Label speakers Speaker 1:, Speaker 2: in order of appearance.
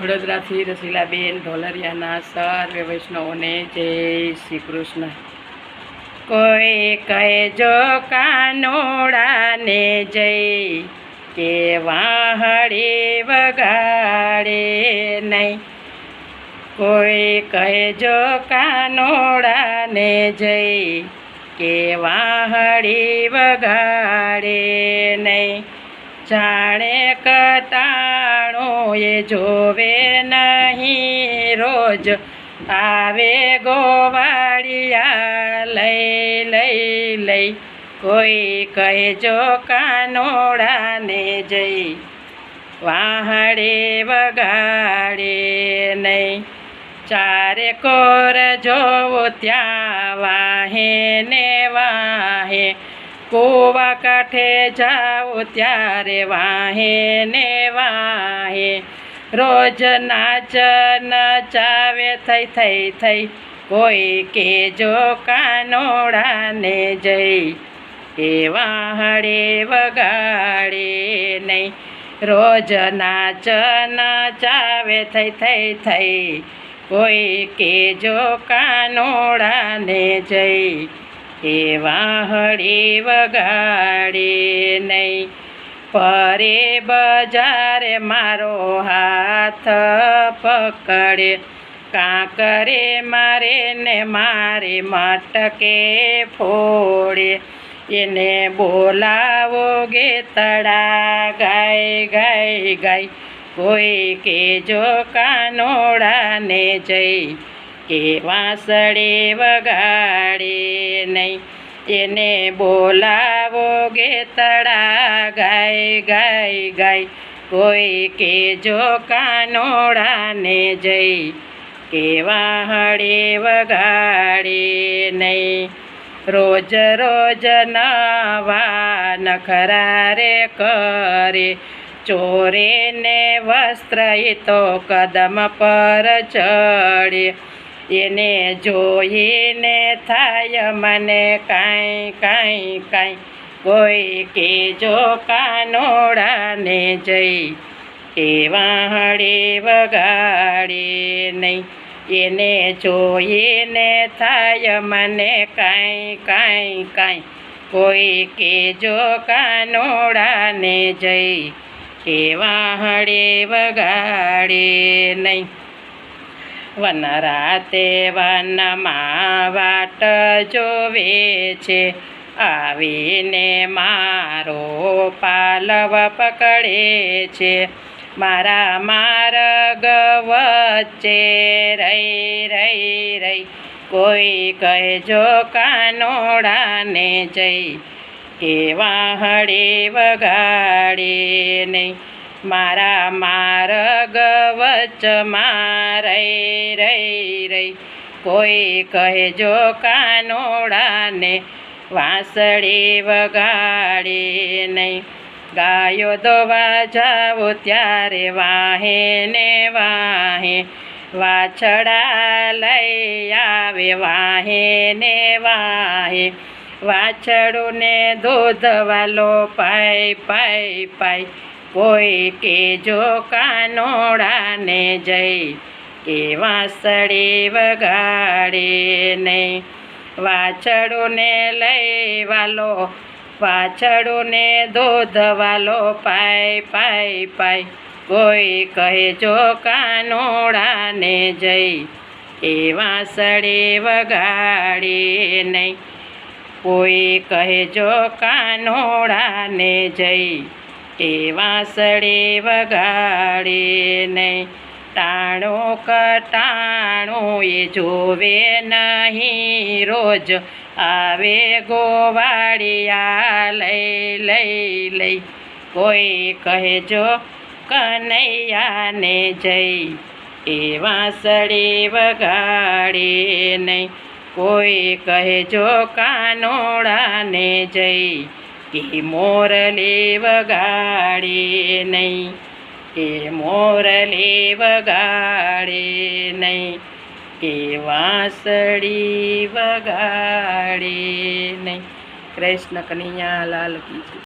Speaker 1: વડોદરાથી રસીલાબેન ઢોલરિયાના સર્વે વૈષ્ણવોને જય શ્રી કૃષ્ણ. કોઈ કહે જો કાનોડાને જય, કે વાહડી વગાડે નહીં. કોઈ કહે જો કાનોડાને જય, કે વાહડી વગાડે નહીં. જાણે કતાણો એ જોવે નહીં રોજ. આવે ગોવાળિયા લઈ લઈ લઈ. કોઈ કહે જો કાનોડાને જઈ. વાહડે વગાડે નહીં. ચારે કોર જોવો ત્યાં વાહે ને વાહે. કૂવા કાંઠે જાઓ ત્યારે વાહે ને વાહે. રોજ નાચ નચાવે થઈ થઈ થઈ. કોઈ કે જો કાનોડાને જઈ. એ વાહડે વગાડે નહીં. રોજ નાચ નચાવે થઈ થઈ થઈ. કોઈ કે જો કાનોડાને જઈ. એ વાહડી વગાડે નહીં. પરે બજારે મારો હાથ પકડે. કાંકરે મારે ને મારે મટકે ફોડે. એને બોલાવો ગે તડા ગાય ગાય ગાય કોઈ કે જો કાનોડાને જઈ કે વાંસળે વગાડે નહીં. એને બોલાવો ગેતડા ગાય ગાય ગાય. કોઈ કે જો કાનોડાને જઈ, કે વાહડે વગાડે નહીં. રોજ રોજ નવા નખરા રે કરે. ચોરે ને વસ્ત્ર તો કદમ પર ચડે. એને જોઈને થાય મને કાંઈ કાંઈ કાંઈ. કોઈ કે જો કાનોડાને જઈ એ વાહડે વગાડે નહીં. એને જોઈને થાય મને કાંઈ કાંઈ કાંઈ. કોઈ કે જો કાનોડાને જઈ એ વાહડે વગાડે નહીં. વનરાતે વનમાં વાટ જોવે છે. આવીને મારો પાલવ પકડે છે. મારા માર્ગ વચ્ચે રહી રહી રહી કોઈ કહેજો કાનોડાને જઈ કે વાહડે વગાડે નહીં. મારા માર્ગ વચમાં રહી રહી રહી કોઈ કહેજો કાનોડાને વાંસળી વગાડે નહીં. ગાયો દોવા જાઓ ત્યારે વાહે ને વાહે. વાછડા લઈ આવે વાહે ને વાહે. વાછડું ને દૂધ વાલો પાય પાય પાય કોઈ કે જો કાનોડાને જઈ કે વાંસળી વગાડે નહીં. વાછડુને લઈ વાલો વાછડું ને દૂધ વાલો, પાય પાય પાય. કોઈ કહે જો કાનોડાને જઈ એ વાંસળી વગાડે નહીં. કોઈ કહે જો કાનોડાને જઈ એ વાંસળે વગાડે નહીં. ટાણો કટાણો એ જોવે નહીં. રોજ આવે ગોવાળિયા લઈ લઈ લઈ. કોઈ કહેજો કનૈયાને જઈ. એ વાંસળે વગાડે નહીં. કોઈ કહેજો કાનોડાને જઈ. કે મોરલી વગાડે નહીં કે મોરલી વગાડે નહીં કે વાંસળી વગાડે નહીં કૃષ્ણ કનૈયા લાલ કી.